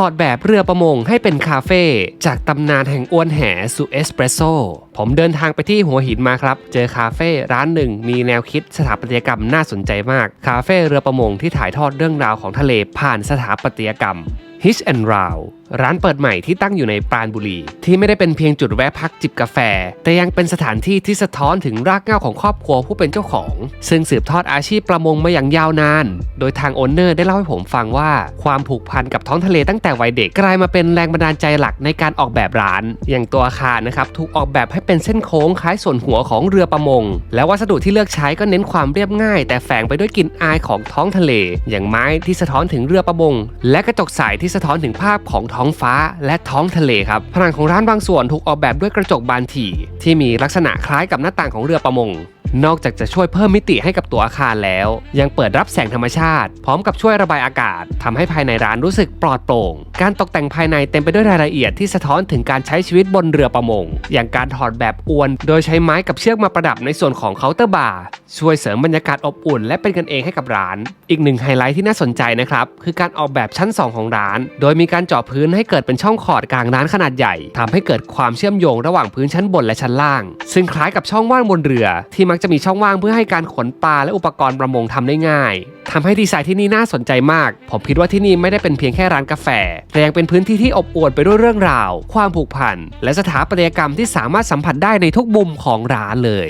ถอดแบบเรือประมงให้เป็นคาเฟ่จากตำนานแห่งอ้วนแหสู่เอสเปรสโซผมเดินทางไปที่หัวหินมาครับ เจอคาเฟ่ร้านหนึ่งมีแนวคิดสถาปัตยกรรมน่าสนใจมาก คาเฟ่เรือประมงที่ถ่ายทอดเรื่องราวของทะเลผ่านสถาปัตยกรรม Hitch and Round ร้านเปิดใหม่ที่ตั้งอยู่ในปราณบุรี ที่ไม่ได้เป็นเพียงจุดแวะพักจิบกาแฟ แต่ยังเป็นสถานที่ที่สะท้อนถึงรากเหง้าของครอบครัวผู้เป็นเจ้าของ ซึ่งสืบทอดอาชีพประมงมาอย่างยาวนาน โดยทางโอนเนอร์ได้เล่าให้ผมฟังว่า ความผูกพันกับท้องทะเลตั้งแต่วัยเด็กกลายมาเป็นแรงบันดาลใจหลักในการออกแบบร้าน อย่างตัวอาคารนะครับถูกออกแบบให้เป็นเส้นโค้งคล้ายส่วนหัวของเรือประมง และวัสดุที่เลือกใช้ก็เน้นความเรียบง่าย แต่แฝงไปด้วยกลิ่นอายของท้องทะเล อย่างไม้ที่สะท้อนถึงเรือประมง และกระจกใสที่สะท้อนถึงภาพของท้องฟ้าและท้องทะเลครับ ผนังของร้านบางส่วนถูกออกแบบด้วยกระจกบานถี่ ที่มีลักษณะคล้ายกับหน้าต่างของเรือประมง นอกจากจะช่วยเพิ่มมิติให้กับตัวอาคารแล้ว ยังเปิดรับแสงธรรมชาติ พร้อมกับช่วยระบายอากาศทำให้ภายในร้านรู้สึกปลอดโปร่ง การตกแต่งภายในเต็มไปด้วยรายละเอียดที่สะท้อนถึงการใช้ชีวิตบนเรือประมง อย่างการถอดแบบอวน โดยใช้ไม้กับเชือกมาประดับในส่วนของเคาน์เตอร์บาร์ช่วยเสริมบรรยากาศอบอุ่น และเป็นกันเองให้กับร้าน อีกหนึ่งไฮไลท์ที่น่าสนใจนะครับคือการออกแบบชั้น 2 ของร้าน โดยมีการเจาะพื้นให้เกิดเป็นช่องขอดกลางร้านขนาดใหญ่ทำให้เกิดความเชื่อมโยงระหว่างพื้นชั้นบนและชั้นล่าง ซึ่งคล้ายกับช่องว่างบนเรือที่มักจะมีช่องว่างเพื่อให้การขนปลาและอุปกรณ์ประมงทำได้ง่ายทำให้ดีไซน์ที่นี่น่าสนใจมาก ผมคิดว่าที่นี่ไม่ได้เป็นเพียงแค่ร้านกาแฟ แต่ยังเป็นพื้นที่ที่อบอวลไปด้วยเรื่องราว ความผูกพัน และสถาปัตยกรรมที่สามารถสัมผัสได้ในทุกมุมของร้านเลย